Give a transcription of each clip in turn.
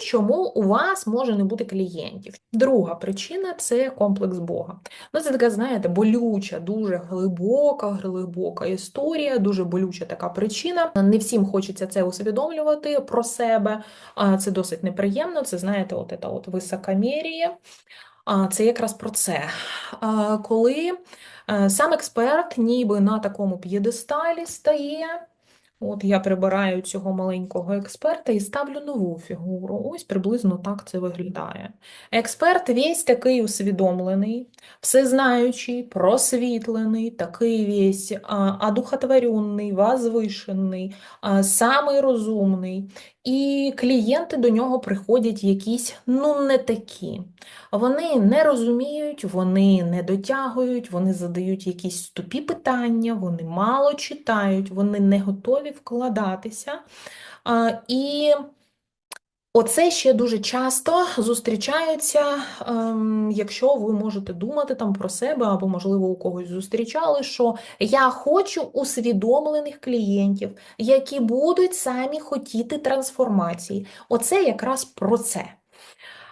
Чому у вас може не бути клієнтів? Друга причина це комплекс Бога. Ну, це така, знаєте, болюча, дуже глибока, глибока історія, дуже болюча така причина. Не всім хочеться це усвідомлювати про себе. Це досить неприємно. Це знаєте, от це от. А Це якраз про це. Коли е, сам експерт ніби на такому п'єдесталі стає. От я прибираю цього маленького експерта і ставлю нову фігуру. Ось приблизно так це виглядає. Експерт весь такий усвідомлений, всезнаючий, просвітлений, такий весь одухотворенний, возвишений, самий розумний. І клієнти до нього приходять якісь, ну, не такі. Вони не розуміють, вони не дотягують, вони задають якісь тупі питання, вони мало читають, вони не готові вкладатися. І оце ще дуже часто зустрічається, ем, якщо ви можете думати там про себе, або, можливо, у когось зустрічали, що я хочу усвідомлених клієнтів, які будуть самі хотіти трансформації. Оце якраз про це.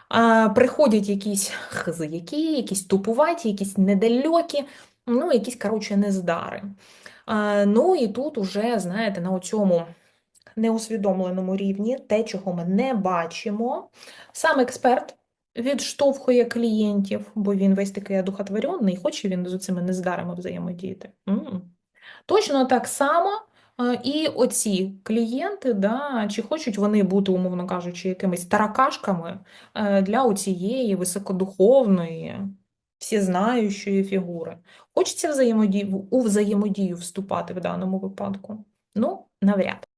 А, Приходять якісь хзияки, якісь тупуваті, якісь недальокі, ну, якісь, коротше, нездари. А, Ну і тут уже, знаєте, на цьому неусвідомленому рівні, те, чого ми не бачимо, сам експерт відштовхує клієнтів, бо він весь такий одухотворений, хоче він з цими нездарами взаємодіяти. М. Точно так само. Е, І оці клієнти, да, чи хочуть вони бути, умовно кажучи, якимись таракашками е, для оцієї високодуховної, всезнаючої фігури. Хочеться взаємодію, у взаємодію вступати в даному випадку? Ну, навряд.